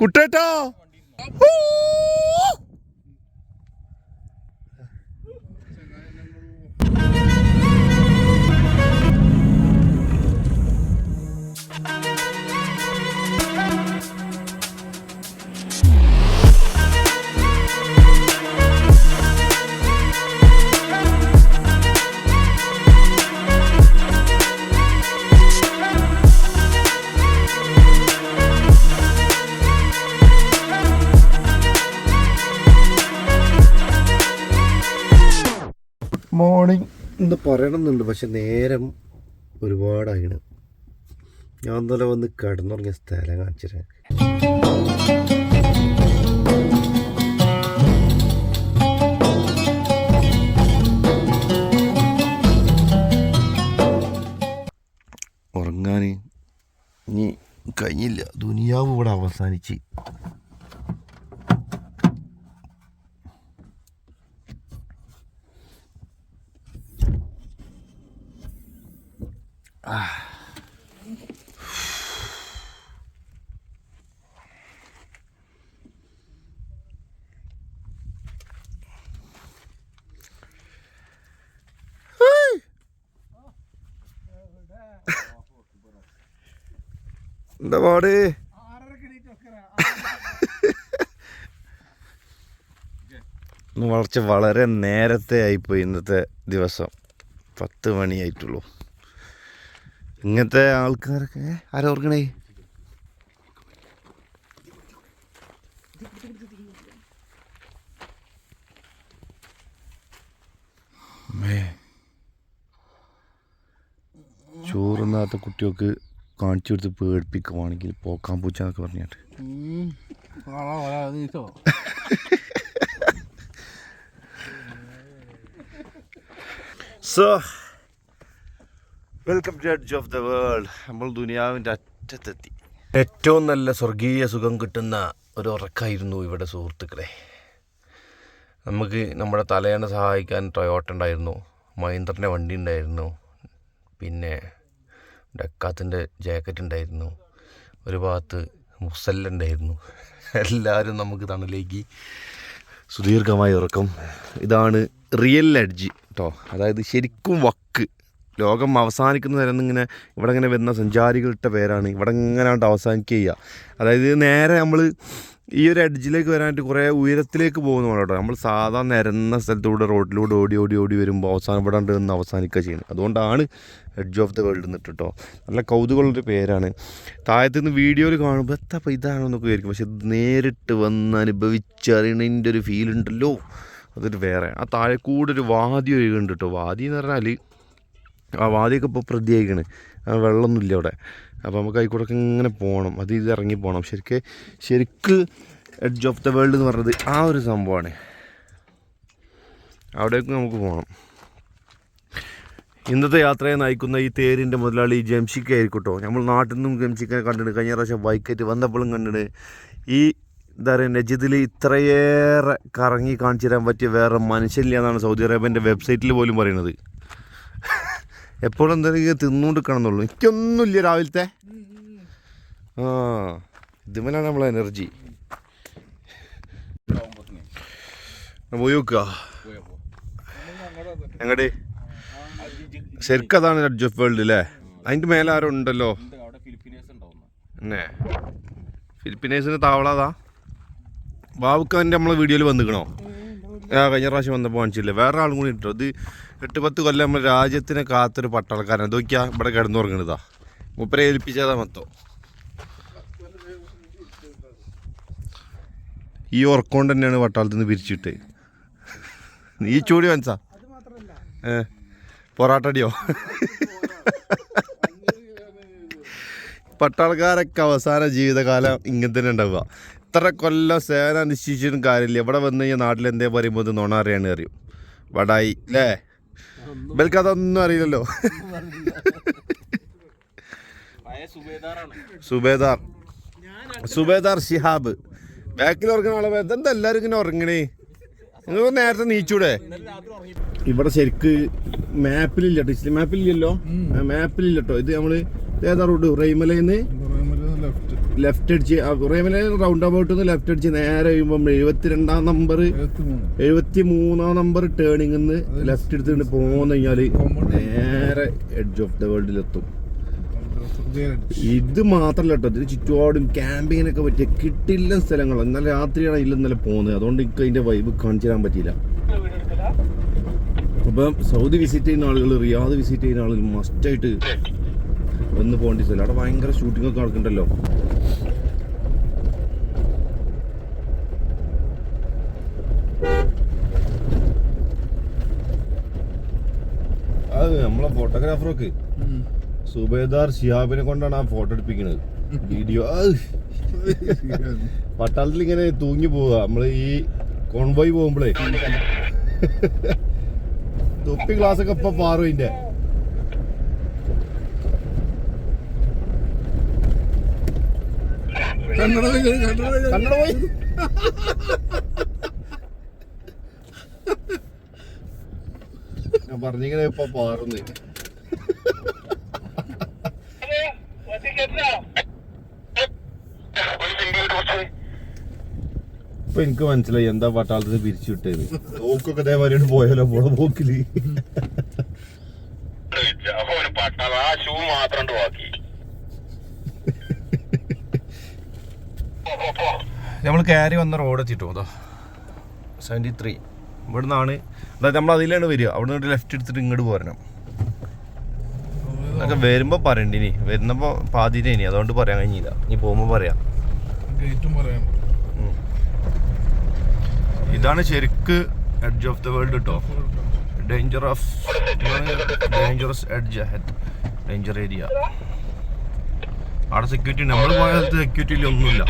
കുട്ടേട്ടാ. Morning എന്ന് പറയണമെന്നുണ്ട് പക്ഷെ നേരം ഒരുപാടായിണ്. ഞാൻ ഇന്നലെ വന്ന് കിടന്നുറങ്ങിയ സ്ഥലം കാണിച്ചിരുന്നു ഉറങ്ങാൻ ഇനി കഴിഞ്ഞില്ല. ദുനിയാവ് ഇവിടെ അവസാനിച്ച്. എന്താ പാട്? വളർച്ച വളരെ നേരത്തെ ആയിപ്പോയി ഇന്നത്തെ ദിവസം. പത്ത് മണിയായിട്ടുള്ളൂ. ഇങ്ങനത്തെ ആൾക്കാരൊക്കെ ആരാ ഓർക്കണേ? മേ. ചോറുന്നാത്ത കുട്ടികൾക്ക് കാണിച്ചു കൊടുത്ത് പേടിപ്പിക്കുവാണെങ്കിൽ പോക്കാൻ പൂച്ച എന്നൊക്കെ പറഞ്ഞിട്ട്. So welcome to edge of the world നമ്മൾ ദുനിയാവിന്റെ അറ്റത്തെത്തി. ഏറ്റവും നല്ല സ്വർഗീയ സുഖം കിട്ടുന്ന ഒരു ഉറക്കായിരുന്നു ഇവിടെ സുഹൃത്തുക്കളെ. നമുക്ക് നമ്മുടെ തലയണ സഹായിക്കാൻ ടൊയോട്ട ഉണ്ടായിരുന്നു. മഹീന്ദ്രന്റെ വണ്ടി ഉണ്ടായിരുന്നു. പിന്നെ ഡക്കാത്തിന്റെ ജാക്കറ്റ് ഉണ്ടായിരുന്നു. ഒരു ഭാഗത്ത് മുസല്ല ഉണ്ടായിരുന്നു. എല്ലാവരും നമുക്ക് തണലേക്ക് സുദീർഘമായി ഉറക്കം. ഇതാണ് റിയൽ എഡ്ജ് കേട്ടോ അതായത് ശരിക്കും വക്ക്. ലോകം അവസാനിക്കുന്ന നേരം ഇങ്ങനെ ഇവിടെ ഇങ്ങനെ വരുന്ന സഞ്ചാരികളുടെ പേരാണ്. ഇവിടെ ഇങ്ങനെ അവസാനിക്കുക ചെയ്യുക. അതായത് നേരെ നമ്മൾ ഈ ഒരു എഡ്ജിലേക്ക് വരാനായിട്ട് കുറേ ഉയരത്തിലേക്ക് പോകുന്നതാണ് കേട്ടോ. നമ്മൾ സാധാ നിരന്ന സ്ഥലത്തൂടെ റോഡിലൂടെ ഓടി ഓടി ഓടി വരുമ്പോൾ അവസാനം ഇവിടെ നിന്ന് അവസാനിക്കുക ചെയ്യുന്നത്. അതുകൊണ്ടാണ് എഡ്ജ് ഓഫ് ദ വേൾഡ് എന്നിട്ട് കേട്ടോ. നല്ല കൗതുകമുള്ളൊരു പേരാണ്. താഴത്തു നിന്ന് വീഡിയോയിൽ കാണുമ്പോൾ എത്ര ഇതാണോ എന്നൊക്കെ വിചാരിക്കും. പക്ഷെ നേരിട്ട് വന്ന് അനുഭവിച്ചറിയണതിന്റെ ഒരു ഫീൽ ഉണ്ടല്ലോ. അതൊരു വേറെ. ആ താഴെ കൂടെ ഒരു വാദി ഒഴുകുന്നുണ്ട് കേട്ടോ. വാദി എന്ന് പറഞ്ഞാൽ ആ വാതിയൊക്കെ ഇപ്പോൾ പ്രതിയായിക്കണ്. ആ വെള്ളമൊന്നുമില്ല അവിടെ. അപ്പോൾ നമുക്ക് ആയിക്കൂടെ ഇങ്ങനെ പോകണം അത് ഇത് ഇറങ്ങി പോകണം ശരിക്ക് ശരിക്ക് എഡ്ജ് ഓഫ് ദ വേൾഡ് എന്ന് പറഞ്ഞത് ആ ഒരു സംഭവമാണ് അവിടേക്ക് നമുക്ക് പോകണം ഇന്നത്തെ യാത്രയെ നയിക്കുന്ന ഈ തേരിന്റെ മുതലാളി ജംഷിക്ക ആയിരിക്കട്ടോ കേട്ടോ നമ്മൾ നാട്ടിൽ നിന്നും ജംഷിക്കനെ കണ്ടിട്ട് കഴിഞ്ഞ പ്രാവശ്യം ബൈക്കായിട്ട് വന്നപ്പോഴും കണ്ടിട്ട് ഈ എന്താ പറയുക നജിദിൽ ഇത്രയേറെ കറങ്ങി കാണിച്ചു തരാൻ പറ്റിയ വേറെ മനുഷ്യനില്ല എന്നാണ് സൗദി അറേബ്യന്റെ വെബ്സൈറ്റിൽ പോലും പറയുന്നത്. എപ്പോഴും എന്തെങ്കിലും തിന്നുകൊണ്ടിരിക്കണം എന്നുള്ളൂ എനിക്കൊന്നുമില്ല രാവിലത്തെ. ആ ഇതുമലാണ് നമ്മളെ എനർജി. പോയി നോക്കുക. എങ്ങടെ? ശരിക്കും അതാണ് എഡ്ജ് ഓഫ് വേൾഡ് അല്ലേ അതിന്റെ മേലെ ആരോ ഉണ്ടല്ലോ. എന്നെ ഫിലിപ്പീനേഴ്സിന് താവളാതാ അതിന്റെ നമ്മളെ വീഡിയോയിൽ വന്നിക്കണോ? ആ കഴിഞ്ഞ പ്രാവശ്യം വന്നപ്പോൾ കാണിച്ചില്ലേ? വേറെ ആളും കൂടി ഇട്ടോ. ഇത് എട്ട് പത്ത് കൊല്ലം നമ്മൾ രാജ്യത്തിനെ കാത്തൊരു പട്ടാളക്കാരൻ ഇതൊക്കെയാ ഇവിടെ കിടന്നുറങ്ങണതാ മുപ്പരെ ഏൽപ്പിച്ചതാ മൊത്തം. ഈ ഉറക്കൊണ്ട് തന്നെയാണ് പട്ടാളത്തിൽ നിന്ന് പിരിച്ചിട്ട്. നീ ചൂടി മനസ്സാ ഏ പൊറാട്ടടിയോ? പട്ടാളക്കാരൊക്കെ അവസാന ജീവിതകാലം ഇങ്ങനെ തന്നെ ഉണ്ടാവുക. ഇത്ര കൊല്ലം സേന നിശ്ചയിച്ചിട്ടും കാര്യമില്ല. ഇവിടെ വന്ന് കഴിഞ്ഞാൽ നാട്ടിൽ എന്തേ പറയുമ്പോൾ നുണ അറിയാണ് അറിയും. വടായി അല്ലേ ഇവർക്ക് അതൊന്നും അറിയില്ലല്ലോ. സുബേദാർ. സുബേദാർ ഷിഹാബ് ബാക്കിൽ ഉറങ്ങുന്ന ആളെ എന്താ എല്ലാവരും ഇങ്ങനെ ഉറങ്ങണേ? നിങ്ങൾ നേരത്തെ നീച്ചൂടെ? ഇവിടെ ശരിക്ക് മാപ്പിലില്ല ഡിജിറ്റൽ മാപ്പിലില്ലല്ലോ മാപ്പിലില്ലട്ടോ ഇത് നമ്മൾ ഏതാ റൂട്ട് റെയ്മലയിന്ന് ലെഫ്റ്റ് ലെഫ്റ്റ് അടിച്ച് റേമിലെ റൗണ്ട് അബൌട്ട് ലെഫ്റ്റ് അടിച്ച് നേരെ കഴിയുമ്പോൾ എഴുപത്തിരണ്ടാം നമ്പർ എഴുപത്തി മൂന്നാം നമ്പർ ടേണിംഗ് ലെഫ്റ്റ് എടുത്തുകൊണ്ട് പോകുന്ന കഴിഞ്ഞാൽ നേരെ എഡ്ജ് ഓഫ് ദ വേൾഡിലെത്തും ഇത് മാത്രല്ല കേട്ടോ ഇതിന് ചുറ്റുപാടും ക്യാമ്പിങ്ങിനൊക്കെ പറ്റിയ കിട്ടില്ല സ്ഥലങ്ങൾ. ഇന്നലെ രാത്രിയാണ് ഇതിൽ ഇന്നലെ പോകുന്നത് അതുകൊണ്ട് എനിക്ക് അതിന്റെ വൈബ് കാണിച്ചു തരാൻ പറ്റിയില്ല. അപ്പം സൗദി വിസിറ്റ് ചെയ്യുന്ന ആളുകൾ റിയാദ് വിസിറ്റ് ചെയ്യുന്ന ആളുകൾ മസ്റ്റായിട്ട് ഒന്ന് പോകേണ്ട സ്ഥലം. അവിടെ ഭയങ്കര ഷൂട്ടിംഗ് ഒക്കെ നടക്കുന്നുണ്ടല്ലോ അത് നമ്മളെ ഫോട്ടോഗ്രാഫറൊക്കെ സുബേദാർ ഷിഹാബിനെ കൊണ്ടാണ് ആ ഫോട്ടോ എടുപ്പിക്കുന്നത്. വീഡിയോ. പട്ടാളത്തിൽ ഇങ്ങനെ തൂങ്ങി പോവുക. നമ്മൾ ഈ കോൺവോയ് പോകുമ്പോഴേ തൊപ്പി ഗ്ലാസ് ഒക്കെ ഇപ്പൊ പാറും ഇതിന്റെ കണ്ണട പോയി ഞാൻ പറഞ്ഞിങ്ങനെ ഇപ്പൊ പാറുന്നേ ഇപ്പൊ എനിക്ക് മനസ്സിലായി എന്താ പട്ടാളത്തിന് പിരിച്ചു വിട്ടത് തോക്കൊക്കെ ഇതേമാതിരി പോയാലോ? പോണ പോക്കിൽ. നമ്മൾ നമ്മൾ കയറി വന്ന റോഡ് എത്തിട്ടോ അതോ? സെവന്റി ത്രീ ഇവിടെ നിന്നാണ് അതായത് നമ്മൾ അതിലാണ് വരിക. അവിടെ നിന്ന് ലെഫ്റ്റ് എടുത്തിട്ട് ഇങ്ങോട്ട് പോരണം. അതൊക്കെ വരുമ്പോൾ പറയണ്ടിനി വരുന്നപ്പോൾ പാതിരി അതുകൊണ്ട് പറയാൻ കഴിഞ്ഞില്ല. ഇനി പോകുമ്പോൾ പറയാം. ഇതാണ് ശരിക്ക് എഡ്ജ് ഓഫ് ദ വേൾഡ് കേട്ടോ danger of dangerous edge danger area അവിടെ സെക്യൂരിറ്റി നമ്മൾ പോയ സ്ഥലത്ത് സെക്യൂരിറ്റിയിൽ ഒന്നുമില്ല.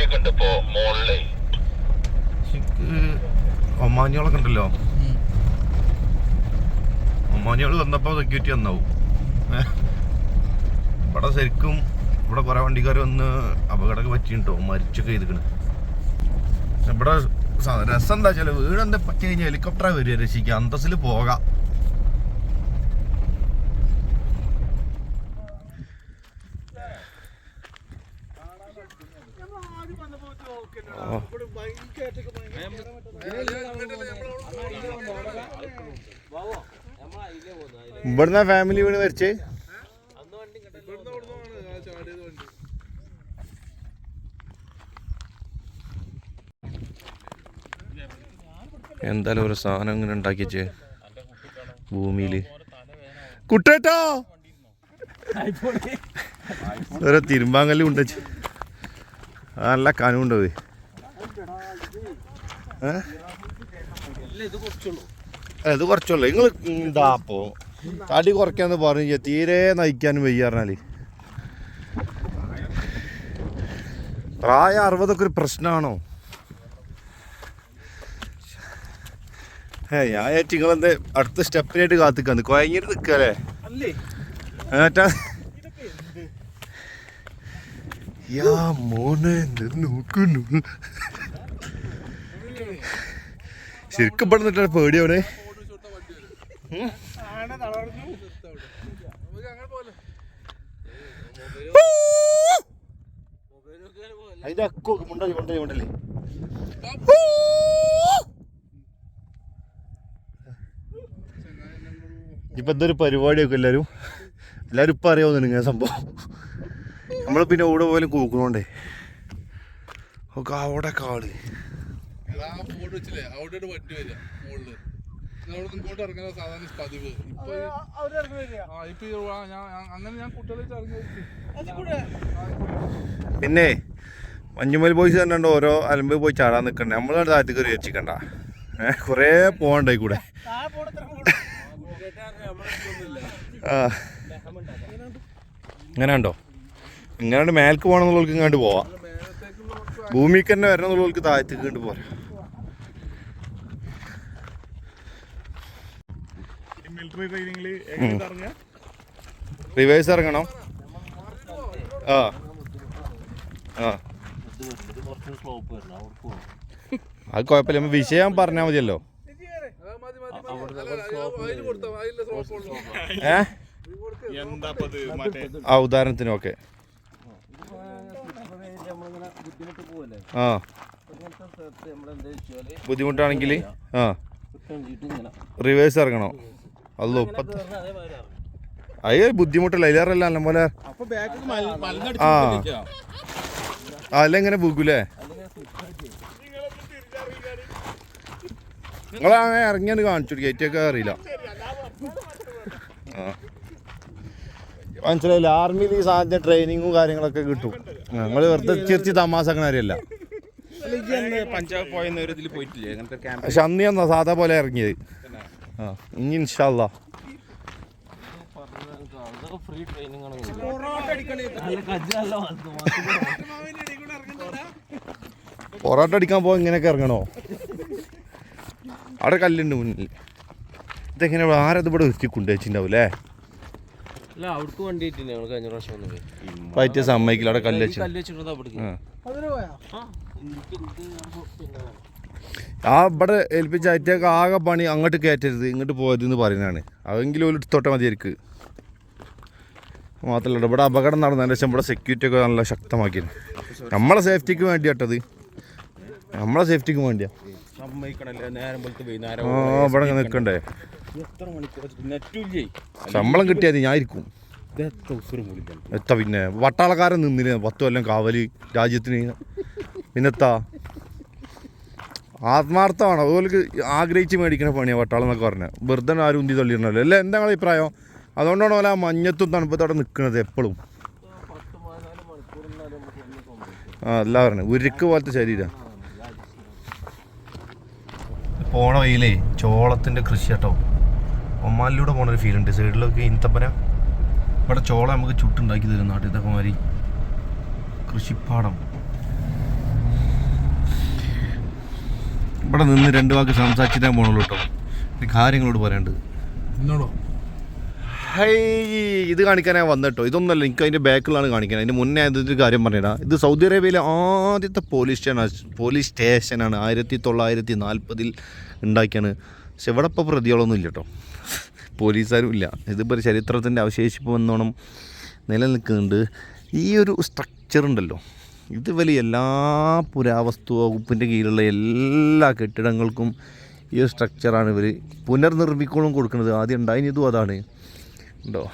ഒമാനികളൊക്കെ ഉണ്ടല്ലോ. ഒമാനികൾ വന്നപ്പോൾ സെക്യൂരിറ്റി വന്നാവും? ഇവിടെ ശരിക്കും ഇവിടെ കുറെ വണ്ടിക്കാർ വന്ന് അപകടമൊക്കെ പറ്റിയിട്ടോ മരിച്ചൊക്കെ ചെയ്തിക്കണ് ഇവിടെ രസം എന്താ വെച്ചാൽ വീട് എന്താ പറ്റി കഴിഞ്ഞാൽ ഹെലികോപ്റ്ററാ വരിക രക്ഷിക്കുക അന്തസ്സിൽ പോകാം. ഇവിടുന്ന ഫാമിലി വീട് മരിച്ചേ എന്തായാലും ഒരു സാധനം ഇങ്ങനെ ഉണ്ടാക്കി വെച്ച് ഭൂമിയിൽ കുട്ടേട്ടോ! ഓരോ തിരുമ്പാങ്കല്ലും ഉണ്ട് നല്ല കനുണ്ട് പോയി ഇത് കുറച്ചുള്ളൂ. നിങ്ങൾ എന്താ അപ്പോ തടി കുറയ്ക്കാന്ന് പറഞ്ഞു തീരെ നയിക്കാനും വയ്യ പറഞ്ഞാൽ. പ്രായം അറുപതൊക്കെ ഒരു പ്രശ്നമാണോ ഞാൻ ഏറ്റ് നിങ്ങളെന്ത് അടുത്ത സ്റ്റെപ്പിനായിട്ട് കാത്തിക്കാന്ന് കുഴങ്ങിട്ട് നിൽക്കല്ലേ ഏറ്റാ യാ മോനെ നോക്കുന്നു? ശരിക്കും ഇവിടെ നിന്നിട്ടാണ് പേടിയവനെ അതിന്റെ അക്കോ മുണ്ടല്ലേ മുണ്ടല്ലേ? മുണ്ടല്ലേ ഇപ്പൊ എന്തൊരു പരിപാടിയൊക്കെ എല്ലാരും? എല്ലാരും ഇപ്പൊ അറിയാവുന്ന ഇങ്ങനെ സംഭവം. നമ്മൾ പിന്നെ ഓട് പോലും കൂക്കണോണ്ടേ. ഒക്കെ അവിടെ കാട്. പിന്നെ മഞ്ഞുമൽ ബോയ്സ് കണ്ടോ ഓരോ അലമ്പ് പോയി ചാടാൻ നിൽക്കണ്ടേ നമ്മളാണ് താഴത്തേക്ക് കയറി വെച്ചിക്കണ്ട ഏഹ് കുറേ പോകണ്ടായി കൂടെ ആ. ഇങ്ങനെ ഉണ്ടോ ഇങ്ങനെ മേൽക്ക് പോകണമെന്നുള്ളവർക്ക് ഇങ്ങോട്ട് പോവാം. ഭൂമിക്ക് തന്നെ വരണമെന്നുള്ളവർക്ക് താഴത്തേക്ക് കണ്ട് പോരാ. മിലിറ്ററി ട്രെയിനിങ്ങിൽ ഇറങ്ങിയ റിവേഴ്സ് ഇറങ്ങണം. ആ. ആ. അത് കുഴപ്പമില്ല. വിഷയം പറഞ്ഞാൽ മതിയല്ലോ. ഏ? ആ ഉദാഹരണത്തിന് ഓക്കെ. ഇങ്ങനെ ബുദ്ധിമുട്ട് പോവല്ലേ ആ ബുദ്ധിമുട്ടാണെങ്കിൽ ആ. റിവേഴ്സ് ഇറങ്ങണോ. അല്ല ഇപ്പം അയ്യ ബുദ്ധിമുട്ടല്ല? അതിലേറല്ല നല്ല പോലെ? അപ്പൊ ബാക്ക് ആ. അല്ല പോകൂലേ ബുക്കൂലേ അങ്ങനെ ഇറങ്ങിയാണ് കാണിച്ചു ഗേറ്റൊക്കെ അറിയില്ല മനസ്സിലായില്ല? ആർമിയിൽ ഈ സാധ്യത ട്രെയിനിങ്ങും കാര്യങ്ങളൊക്കെ കിട്ടും. ഞങ്ങൾ വെറുതെ ചിരിച്ച് തമാസക്കണ കാര്യമല്ല പക്ഷെ അന്ന് ഞാൻ സാധാ പോലെ ഇറങ്ങിയത്. ആ ഇനി ഇൻഷാല്ല. പൊറോട്ട അടിക്കാൻ പോകാൻ ഇങ്ങനെയൊക്കെ ഇറങ്ങണോ? അവിടെ കല്ലുണ്ട് മുന്നിൽ. ഇതെങ്ങനെ ആരത് ഇവിടെ ഒരുക്കി കൊണ്ടുവച്ചിട്ടുണ്ടാവും അല്ലേ അല്ല അവിടേക്ക് വണ്ടി കിട്ടില്ല ഞങ്ങൾ കഴിഞ്ഞ പ്രാവശ്യം വന്നത്. പറ്റിയ സമ്മതിക്കില്ല. അവിടെ കല്ല് വെച്ചു കല്ല് വെച്ചിട്ടുണ്ട് അവിടേക്ക്? ആ. ഇവിടെ ഏൽപ്പിച്ച അറ്റേക്ക് ആകെ പണി അങ്ങോട്ട് കയറ്റരുത് ഇങ്ങോട്ട് പോയതെന്ന് എന്ന് പറയുന്നതാണ്. അതെങ്കിലും ഒരു എടുത്തോട്ടെ മതിയായിരിക്കും മാത്രമല്ല ഇവിടെ അപകടം നടന്നതിന് ശേഷം ഇവിടെ സെക്യൂരിറ്റി ഒക്കെ നല്ല ശക്തമാക്കിയത് നമ്മളെ സേഫ്റ്റിക്ക് വേണ്ടിയാട്ടത്. നമ്മളെ സേഫ്റ്റിക്ക് വേണ്ടിയാ. സമ്മതിക്കണല്ലേ? നേരം പോലത്തെ വൈകുന്നേരം ആ ഇവിടെ നിൽക്കണ്ടേ? എത്ര മണിക്കൂർ നെറ്റില്ലേ ശമ്പളം കിട്ടിയാൽ ഞാൻ ഇരിക്കും. വിളിക്കണം എത്ത പിന്നെ വട്ടാളക്കാരൻ നിന്നില്ല? പത്ത് കൊല്ലം കാവൽ രാജ്യത്തിന്. പിന്നെത്താ? ആത്മാർത്ഥമാണ്. അതുപോലെ ആഗ്രഹിച്ച് മേടിക്കുന്ന പണിയാണ് വട്ടാളം എന്നൊക്കെ പറഞ്ഞത് വെറുതെ ആരും ഉന്തി തള്ളിയിരുന്നല്ലോ അല്ലേ? എന്താ നിങ്ങളെ അഭിപ്രായം? അതുകൊണ്ടാണ് പോലെ ആ മഞ്ഞത്തും തണുപ്പത്തും അവിടെ നിൽക്കുന്നത് എപ്പോഴും ആ അല്ല പറഞ്ഞത് ഉരുക്ക് പോലത്തെ ശരീരം. പോണ വെയിലേ ചോളത്തിന്റെ കൃഷി കേട്ടോ. ഒമാനിലൂടെ പോണൊരു ഫീൽ ഉണ്ട്. സൈഡിലൊക്കെ ഇന്തപ്പന ഇവിടെ ചോളം നമുക്ക് ചുട്ടുണ്ടാക്കി തരും നാട്ടിൽ. തക്കമാരി കൃഷിപ്പാടം. ഇവിടെ നിന്ന് രണ്ട് വാക്ക് സംസാരിച്ചിട്ടേ പോണുള്ളൂ കേട്ടോ. കാര്യങ്ങളോട് പറയേണ്ടത് എന്നോടോ ഹൈ ഇത് കാണിക്കാനാണ് വന്നിട്ടോ ഇതൊന്നല്ല എനിക്ക് അതിന്റെ ബാക്കിലാണ് കാണിക്കുന്നത് അതിന്റെ മുന്നേ അതിന്റെ കാര്യം പറഞ്ഞിടാം. ഇത് സൗദി അറേബ്യയിലെ ആദ്യത്തെ പോലീസ് സ്റ്റേഷൻ പോലീസ് സ്റ്റേഷനാണ് ആയിരത്തി തൊള്ളായിരത്തി നാൽപ്പതിൽ ഉണ്ടാക്കിയാണ്. പക്ഷെ ഇവിടെ ഇപ്പോൾ പ്രതികളൊന്നും ഇല്ല കേട്ടോ പോലീസുകാരും ഇല്ല. ഇതിപ്പോൾ ചരിത്രത്തിന്റെ അവശേഷിപ്പ് വന്നോണം നിലനിൽക്കുന്നുണ്ട്. ഈ ഒരു സ്ട്രക്ചർ ഉണ്ടല്ലോ. ഇത് വലിയ എല്ലാ പുരാവസ്തു വകുപ്പിന്റെ കീഴിലുള്ള എല്ലാ കെട്ടിടങ്ങൾക്കും ഈ ഒരു സ്ട്രക്ചറാണ് ഇവർ പുനർനിർമ്മിക്കോളും കൊടുക്കുന്നത്. ആദ്യം ഉണ്ടായിരുന്നതും അതാണ്. ഉണ്ടോ?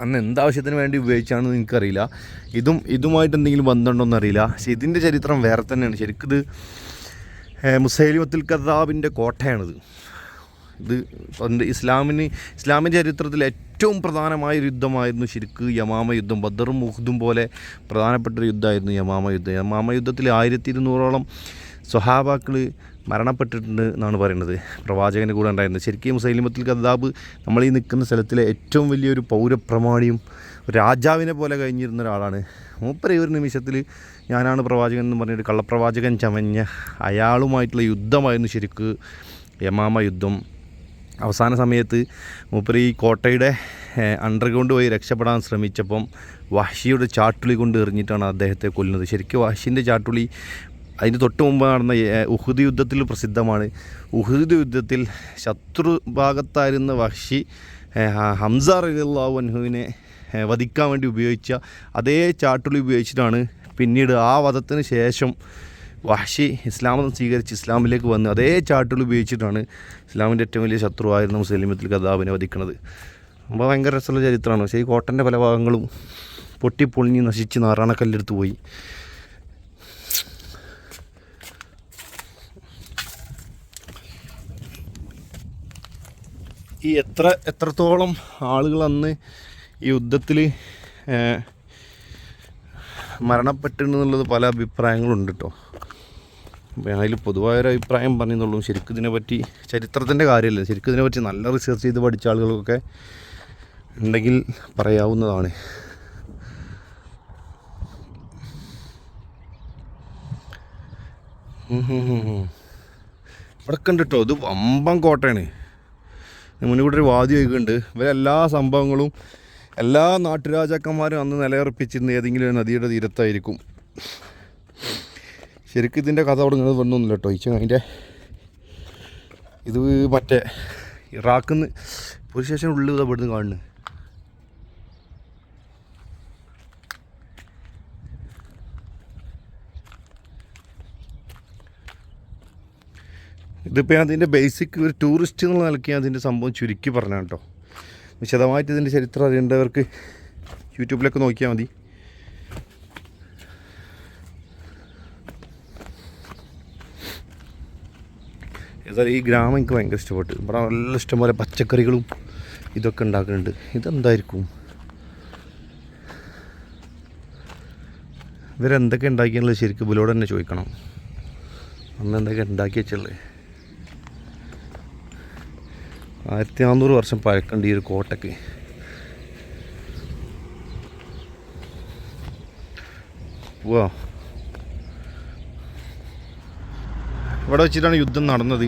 അന്ന് എന്താവശ്യത്തിന് വേണ്ടി ഉപയോഗിച്ചാണെന്ന് എനിക്കറിയില്ല ഇതും ഇതുമായിട്ട് എന്തെങ്കിലും ബന്ധമുണ്ടോയെന്ന് അറിയില്ല പക്ഷെ ഇതിന്റെ ചരിത്രം വേറെ തന്നെയാണ്. ശരിക്കും ഇത് മുസൈലിമത്തുൽ കദാബിന്റെ കോട്ടയാണിത്. ഇത് പണ്ട് ഇസ്ലാമിന് ഇസ്ലാമിന്റെ ചരിത്രത്തിൽ ഏറ്റവും പ്രധാനമായ ഒരു യുദ്ധമായിരുന്നു ശരിക്ക് യമാമ യുദ്ധം. ബദറും മുഹ്ദും പോലെ പ്രധാനപ്പെട്ട ഒരു യുദ്ധമായിരുന്നു യമാമ യുദ്ധം. യമാമ യുദ്ധത്തിൽ ആയിരത്തി ഇരുന്നൂറോളം സ്വഹാബാക്കൾ മരണപ്പെട്ടിട്ടുണ്ട് എന്നാണ് പറയുന്നത്. പ്രവാചകന്റെ കൂടെ ഉണ്ടായിരുന്നത്. ശരിക്കും മുസൈലിമത്തുൽ കദാബ് നമ്മൾ ഈ നിൽക്കുന്ന സ്ഥലത്തിലെ ഏറ്റവും വലിയൊരു പൗരപ്രമാണിയും രാജാവിനെ പോലെ കഴിഞ്ഞിരുന്ന ഒരാളാണ്. മൂപ്പര ഒരു നിമിഷത്തിൽ ഞാനാണ് പ്രവാചകൻ എന്ന് പറഞ്ഞിട്ട് കള്ളപ്രവാചകൻ ചമഞ്ഞ അയാളുമായിട്ടുള്ള യുദ്ധമായിരുന്നു ശരിക്ക് യമാമ യുദ്ധം. അവസാന സമയത്ത് മൂപ്പര് ഈ കോട്ടയുടെ അണ്ടർഗ്രൗണ്ട് വഴി രക്ഷപ്പെടാൻ ശ്രമിച്ചപ്പം വാഷിയുടെ ചാട്ടുളി കൊണ്ട് എറിഞ്ഞിട്ടാണ് അദ്ദേഹത്തെ കൊല്ലുന്നത്. ശരിക്കും വാഷിന്റെ ചാട്ടുളി അതിന് തൊട്ട് മുമ്പ് നടന്ന ഉഹുദ് യുദ്ധത്തിൽ പ്രസിദ്ധമാണ്. ഉഹുദ് യുദ്ധത്തിൽ ശത്രു ഭാഗത്തായിരുന്ന വഹ്ഷി ഹംസ റലിള്ളാഹുവിനെ വധിക്കാൻ വേണ്ടി ഉപയോഗിച്ച അതേ ചാട്ടുളി ഉപയോഗിച്ചിട്ടാണ് പിന്നീട് ആ വധത്തിന് ശേഷം വഹ്ഷി ഇസ്ലാമതം സ്വീകരിച്ച് ഇസ്ലാമിലേക്ക് വന്ന് അതേ ചാട്ടുകൾ ഉപയോഗിച്ചിട്ടാണ് ഇസ്ലാമിന്റെ ഏറ്റവും വലിയ ശത്രുവായിരുന്ന മുസ്ലിമത്തിൽ കഥാബിനെ വധിക്കുന്നത്. അപ്പോൾ ഭയങ്കര രസമുള്ള ചരിത്രമാണ്. പക്ഷേ ഈ കോട്ടന്റെ പല ഭാഗങ്ങളും പൊട്ടിപ്പൊളിഞ്ഞ് നശിച്ച് നാറാണക്കല്ലെടുത്ത് പോയി. ഈ എത്ര എത്രത്തോളം ആളുകൾ അന്ന് ഈ യുദ്ധത്തിൽ മരണപ്പെട്ടിട്ടുണ്ടെന്നുള്ളത് പല അഭിപ്രായങ്ങളുണ്ട് കേട്ടോ അതിൽ പൊതുവായൊരു അഭിപ്രായം പറഞ്ഞെന്നുള്ളൂ. ശരിക്കും ഇതിനെപ്പറ്റി ചരിത്രത്തിന്റെ കാര്യമല്ല? ശരിക്കും ഇതിനെപ്പറ്റി നല്ല റിസർച്ച് ചെയ്ത് പഠിച്ച ആളുകൾക്കൊക്കെ ഉണ്ടെങ്കിൽ പറയാവുന്നതാണ്. ഇവിടെ കണ്ടിട്ടോ ഇത് വമ്പം കോട്ടയാണ്. മുന്നിൽ കൂടെ ഒരു വാദി ഒഴുകുന്നുണ്ട് ഇവരെല്ലാ സംഭവങ്ങളും എല്ലാ നാട്ടുരാജാക്കന്മാരും അന്ന് നിലയുറപ്പിച്ചിരുന്ന ഏതെങ്കിലും ഒരു നദിയുടെ തീരത്തായിരിക്കും. ശരിക്കും ഇതിന്റെ കഥ തുടങ്ങുന്നത് വന്നൊന്നുമില്ല കേട്ടോ. ഈച്ച അതിന്റെ ഇത് മറ്റേ ഇറാഖിൽ നിന്ന് പോലീസ് സ്റ്റേഷൻ ഉള്ളിൽ ഇവിടുന്ന് കാണുന്നു ഇതിപ്പോൾ അതിന്റെ ബേസിക് ഒരു ടൂറിസ്റ്റ് എന്നുള്ള നിലയ്ക്ക് അതിന്റെ സംഭവം ചുരുക്കി പറഞ്ഞു കേട്ടോ. വിശദമായിട്ട് ഇതിന്റെ ചരിത്രം അറിയേണ്ടവർക്ക് യൂട്യൂബിലൊക്കെ നോക്കിയാൽ മതി. ഏതായാലും ഈ ഗ്രാമം എനിക്ക് ഭയങ്കര ഇഷ്ടപ്പെട്ടു. ഇവിടെ നല്ല ഇഷ്ടംപോലെ പച്ചക്കറികളും ഇതൊക്കെ ഉണ്ടാക്കുന്നുണ്ട്. ഇതെന്തായിരിക്കും? ഇവരെന്തൊക്കെ ഉണ്ടാക്കിയെന്നുള്ളത് ശരിക്കും ഇവരോട് തന്നെ ചോദിക്കണം. അന്ന് എന്തൊക്കെ ഉണ്ടാക്കി വെച്ചുള്ളത് ആയിരത്തി നാനൂറ് വർഷം പഴക്കണ്ട ഈ ഒരു കോട്ടയ്ക്ക് വാ. ഇവിടെ വെച്ചിട്ടാണ് യുദ്ധം നടന്നത്.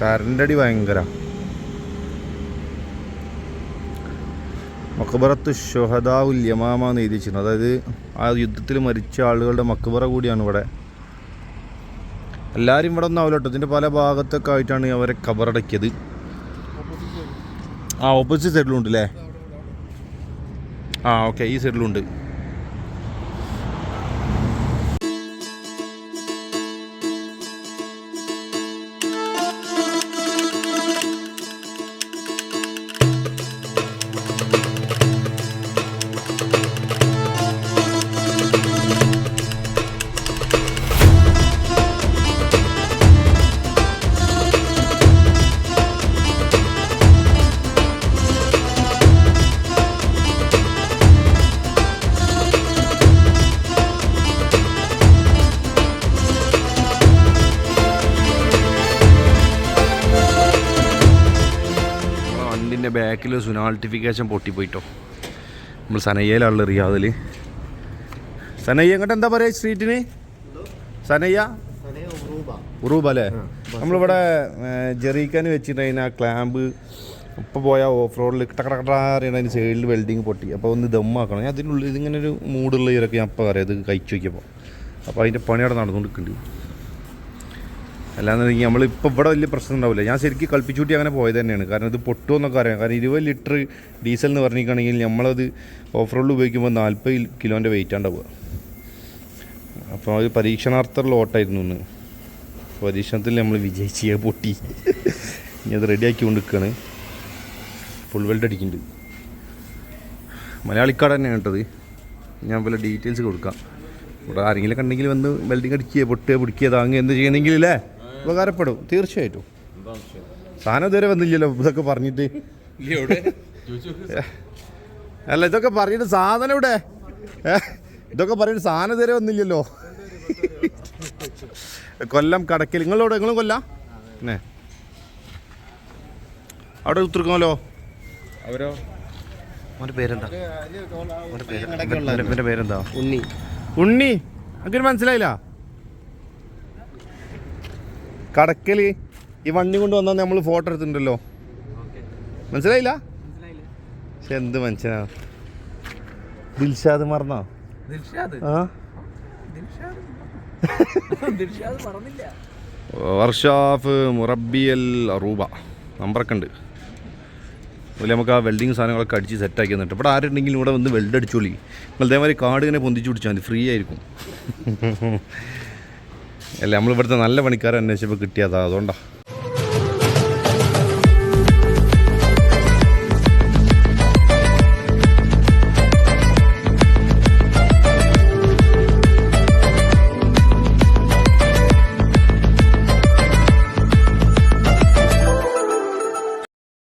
കരണ്ടടി ഭയങ്കര. മക്ബറത്ത് ഷൊഹദാവുൽ യമാമ എന്ന് എഴുതിച്ചിരുന്നു അതായത് ആ യുദ്ധത്തിൽ മരിച്ച ആളുകളുടെ മക്ബറ കൂടിയാണ് ഇവിടെ. എല്ലാവരും ഇവിടെ ഒന്നും ആവില്ല കേട്ടോ. ഇതിന്റെ പല ഭാഗത്തൊക്കെ ആയിട്ടാണ് അവരെ കബറടക്കിയത്. ആ ഓപ്പോസിറ്റ് സൈഡിലുണ്ട് അല്ലേ ആ ഓക്കെ ഈ സൈഡിലും ബാക്കിൽ സുനാൾട്ടിഫിക്കേഷൻ പൊട്ടിപ്പോയിട്ടോ നമ്മൾ സനയ്യയിലുള്ള റിയാദിൽ സനയ്യ എങ്ങോട്ട് എന്താ പറയുക സ്ട്രീറ്റിന് സനയ്യ? ഉറൂബ. അല്ലേ? നമ്മളിവിടെ ജെറീക്കാൻ വെച്ചിട്ടുണ്ടെങ്കിൽ ആ ക്ലാമ്പ് ഇപ്പോൾ പോയാൽ ഓഫ് റോഡിൽ ടക്കടക്കടാറിയാണ് അതിന് സൈഡിൽ വെൽഡിങ് പൊട്ടി. അപ്പോൾ ഒന്ന് ദമ്മാക്കണം. ഞാൻ അതിനുള്ളിൽ ഇതിങ്ങനെ ഒരു മൂടുള്ള ഇതൊക്കെ ഞാൻ അപ്പോൾ അറിയാം ഇത് കഴിച്ചു വയ്ക്കുമ്പോൾ അപ്പോൾ അതിന്റെ പണി അവിടെ നടന്നുകൊണ്ടിരിക്കുന്നുണ്ട്. അല്ലാന്നുണ്ടെങ്കിൽ നമ്മൾ ഇപ്പോൾ ഇവിടെ വലിയ പ്രശ്നം ഉണ്ടാവില്ല. ഞാൻ ശരിക്കും കൽപ്പിച്ചൂട്ടി അങ്ങനെ പോയത് തന്നെയാണ്. കാരണം ഇത് പൊട്ടുമെന്നൊക്കെ അറിയാം. കാരണം ഇരുപത് ലിറ്റർ ഡീസൽ എന്ന് പറഞ്ഞിരിക്കുകയാണെങ്കിൽ നമ്മളത് ഓഫ് റോഡിൽ ഉപയോഗിക്കുമ്പോൾ നാൽപ്പത് കിലോന്റെ വെയിറ്റ് ഉണ്ടാവുക. അപ്പോൾ അത് പരീക്ഷണാർത്ഥമുള്ള ഓട്ടായിരുന്നു ഇന്ന്. പരീക്ഷണത്തിൽ നമ്മൾ വിജയിച്ച് പൊട്ടി. ഇനി അത് റെഡിയാക്കി കൊണ്ടിരിക്കുകയാണ്. ഫുൾ വെൽഡ് അടിക്കുന്നുണ്ട്. മലയാളിക്കാട് തന്നെയാണ് കേട്ടത്. ഞാൻ പല ഡീറ്റെയിൽസ് കൊടുക്കാം. ഇവിടെ ആരെങ്കിലും കണ്ടെങ്കിൽ വന്ന് വെൽഡിങ് അടിക്കുക പൊട്ടുക പിടിക്കുക താങ്ങുക എന്ത് ചെയ്യണമെങ്കിൽ അല്ലേ ഉപകാരപ്പെടും തീർച്ചയായിട്ടും സാധനം ഇതുവരെ വന്നില്ലല്ലോ ഇതൊക്കെ പറഞ്ഞിട്ട് അല്ല ഇതൊക്കെ പറഞ്ഞിട്ട് സാധനം ഇവിടെ ഇതൊക്കെ പറഞ്ഞിട്ട് സാധനം ഇതുവരെ വന്നില്ലല്ലോ കൊല്ലം കടക്കൽ നിങ്ങളോട് നിങ്ങളും കൊല്ല പിന്നെ അവിടെ ഉത്തർക്കാമല്ലോ അവരോ അവന്റെ പേരെന്താ അവന്റെ പേരെന്താ ഉണ്ണി ഉണ്ണി അങ്ങനെ മനസ്സിലായില്ല കടക്കൽ ഈ വണ്ടി കൊണ്ട് വന്നാൽ നമ്മൾ ഫോട്ടോ എടുത്തിട്ടുണ്ടല്ലോ. മനസ്സിലായില്ല? പക്ഷെ എന്ത് മനുഷ്യനാ? ദിൽഷാദ് മറന്നോ? വർഷാഫ് മുറബിയൽ അറൂബ നമ്പറൊക്കെ ഉണ്ട് അതുപോലെ നമുക്ക് ആ വെൽഡിങ് സാധനങ്ങളൊക്കെ അടിച്ച് സെറ്റാക്കി തന്നിട്ട്. ഇവിടെ ആരുണ്ടെങ്കിലും ഇവിടെ വന്ന് വെൽഡ് അടിച്ചോളി. നിങ്ങൾ അതേമാതിരി കാർഡ് ഇങ്ങനെ പൊന്തിച്ച് പിടിച്ചാൽ മതി. ഫ്രീ ആയിരിക്കും. അല്ല? നമ്മളിവിടുത്തെ നല്ല പണിക്കാരെ അന്വേഷിച്ചപ്പോൾ കിട്ടിയതാ അതുകൊണ്ടാണ്